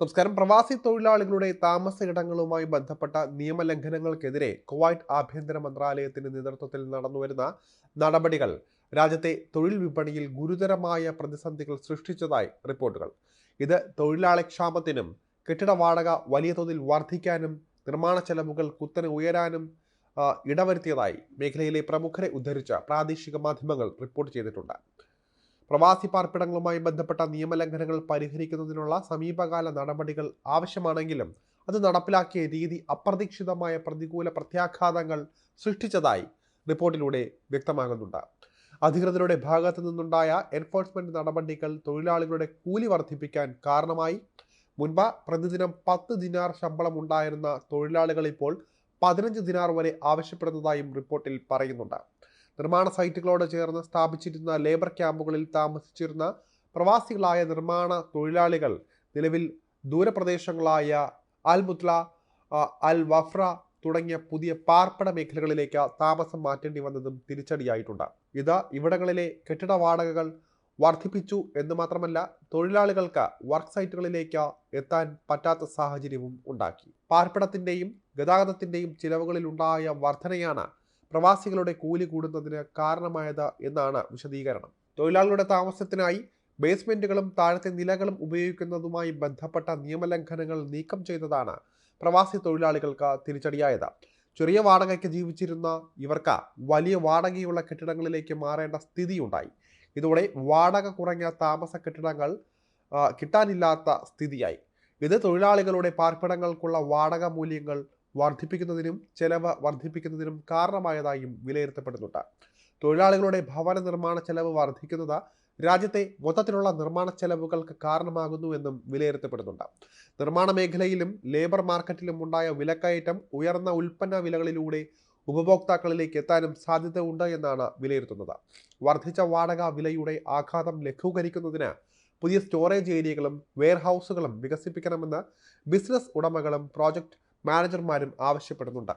നമസ്കാരം പ്രവാസി തൊഴിലാളികളുടെ താമസ ഇടങ്ങളുമായി ബന്ധപ്പെട്ട നിയമലംഘനങ്ങൾക്കെതിരെ കുവൈറ്റ് ആഭ്യന്തര മന്ത്രാലയത്തിന്റെ നേതൃത്വത്തിൽ നടന്നുവരുന്ന നടപടികൾ രാജ്യത്തെ തൊഴിൽ വിപണിയിൽ ഗുരുതരമായ പ്രതിസന്ധികൾ സൃഷ്ടിച്ചതായി റിപ്പോർട്ടുകൾ. ഇത് തൊഴിലാളി ക്ഷാമത്തിനും കെട്ടിട വാടക വലിയ തോതിൽ വർദ്ധിക്കാനും നിർമ്മാണ ചെലവുകൾ കുത്തനെ ഉയരാനും ഇടവരുത്തിയതായി മേഖലയിലെ പ്രമുഖരെ ഉദ്ധരിച്ച പ്രാദേശിക മാധ്യമങ്ങൾ റിപ്പോർട്ട് ചെയ്തിട്ടുണ്ട്. പ്രവാസി പാർപ്പിടങ്ങളുമായി ബന്ധപ്പെട്ട നിയമലംഘനങ്ങൾ പരിഹരിക്കുന്നതിനുള്ള സമീപകാല നടപടികൾ ആവശ്യമാണെങ്കിലും അത് നടപ്പിലാക്കിയ രീതി അപ്രതീക്ഷിതമായ പ്രതികൂല പ്രത്യാഘാതങ്ങൾ സൃഷ്ടിച്ചതായി റിപ്പോർട്ടിലൂടെ വ്യക്തമാകുന്നുണ്ട്. അധികൃതരുടെ ഭാഗത്തു നിന്നുണ്ടായ എൻഫോഴ്സ്മെന്റ് നടപടികൾ തൊഴിലാളികളുടെ കൂലി വർദ്ധിപ്പിക്കാൻ കാരണമായി. മുൻപ് പ്രതിദിനം പത്ത് ദിനാർ ശമ്പളം ഉണ്ടായിരുന്ന തൊഴിലാളികൾ ഇപ്പോൾ പതിനഞ്ച് ദിനാർ വരെ ആവശ്യപ്പെടുന്നതായും റിപ്പോർട്ടിൽ പറയുന്നുണ്ട്. നിർമ്മാണ സൈറ്റുകളോട് ചേർന്ന് സ്ഥാപിച്ചിരുന്ന ലേബർ ക്യാമ്പുകളിൽ താമസിച്ചിരുന്ന പ്രവാസികളായ നിർമ്മാണ തൊഴിലാളികൾ നിലവിൽ ദൂരപ്രദേശങ്ങളായ അൽ മുത്ല അൽ വഫ്ര തുടങ്ങിയ പുതിയ പാർപ്പിട മേഖലകളിലേക്ക് താമസം മാറ്റേണ്ടി വന്നതും തിരിച്ചടിയായിട്ടുണ്ട്. ഇത് ഇവിടങ്ങളിലെ കെട്ടിട വാടകകൾ വർദ്ധിപ്പിച്ചു എന്ന് മാത്രമല്ല തൊഴിലാളികൾക്ക് വർക്ക് സൈറ്റുകളിലേക്ക് എത്താൻ പറ്റാത്ത സാഹചര്യവും ഉണ്ടാക്കി. പാർപ്പിടത്തിന്റെയും ഗതാഗതത്തിന്റെയും ചിലവുകളിലുണ്ടായ വർധനയാണ് പ്രവാസികളുടെ കൂലി കൂടുന്നതിന് കാരണമായത് എന്നാണ് വിശദീകരണം. തൊഴിലാളികളുടെ താമസത്തിനായി ബേസ്മെന്റുകളും താഴത്തെ നിലകളും ഉപയോഗിക്കുന്നതുമായി ബന്ധപ്പെട്ട നിയമലംഘനങ്ങൾ നീക്കം ചെയ്തതാണ് പ്രവാസി തൊഴിലാളികൾക്ക് തിരിച്ചടിയായത്. ചെറിയ വാടകയ്ക്ക് ജീവിച്ചിരുന്ന ഇവർക്ക് വലിയ വാടകയുള്ള കെട്ടിടങ്ങളിലേക്ക് മാറേണ്ട സ്ഥിതിയുണ്ടായി. ഇതോടെ വാടക കുറഞ്ഞ താമസ കെട്ടിടങ്ങൾ കിട്ടാനില്ലാത്ത സ്ഥിതിയായി. ഇത് തൊഴിലാളികളുടെ പാർപ്പിടങ്ങൾക്കുള്ള വാടക മൂല്യങ്ങൾ വർദ്ധിപ്പിക്കുന്നതിനും ചെലവ് വർദ്ധിപ്പിക്കുന്നതിനും കാരണമായതായും വിലയിരുത്തപ്പെടുന്നുണ്ട്. തൊഴിലാളികളുടെ ഭവന നിർമ്മാണ ചെലവ് വർദ്ധിക്കുന്നത് രാജ്യത്തെ മൊത്തത്തിലുള്ള നിർമ്മാണ ചെലവുകൾക്ക് കാരണമാകുന്നുവെന്നും വിലയിരുത്തപ്പെടുന്നുണ്ട്. നിർമ്മാണ മേഖലയിലും ലേബർ മാർക്കറ്റിലും ഉണ്ടായ വിലക്കയറ്റം ഉയർന്ന ഉൽപ്പന്ന വിലകളിലൂടെ ഉപഭോക്താക്കളിലേക്ക് എത്താനും സാധ്യത ഉണ്ട് എന്നാണ് വിലയിരുത്തുന്നത്. വർദ്ധിച്ച വാടക വിലയുടെ ആഘാതം ലഘൂകരിക്കുന്നതിന് പുതിയ സ്റ്റോറേജ് ഏരിയകളും വെയർഹൗസുകളും വികസിപ്പിക്കണമെന്ന് ബിസിനസ് ഉടമകളും പ്രോജക്റ്റ് മാനേജർമാരും ആവശ്യപ്പെടുന്നുണ്ട്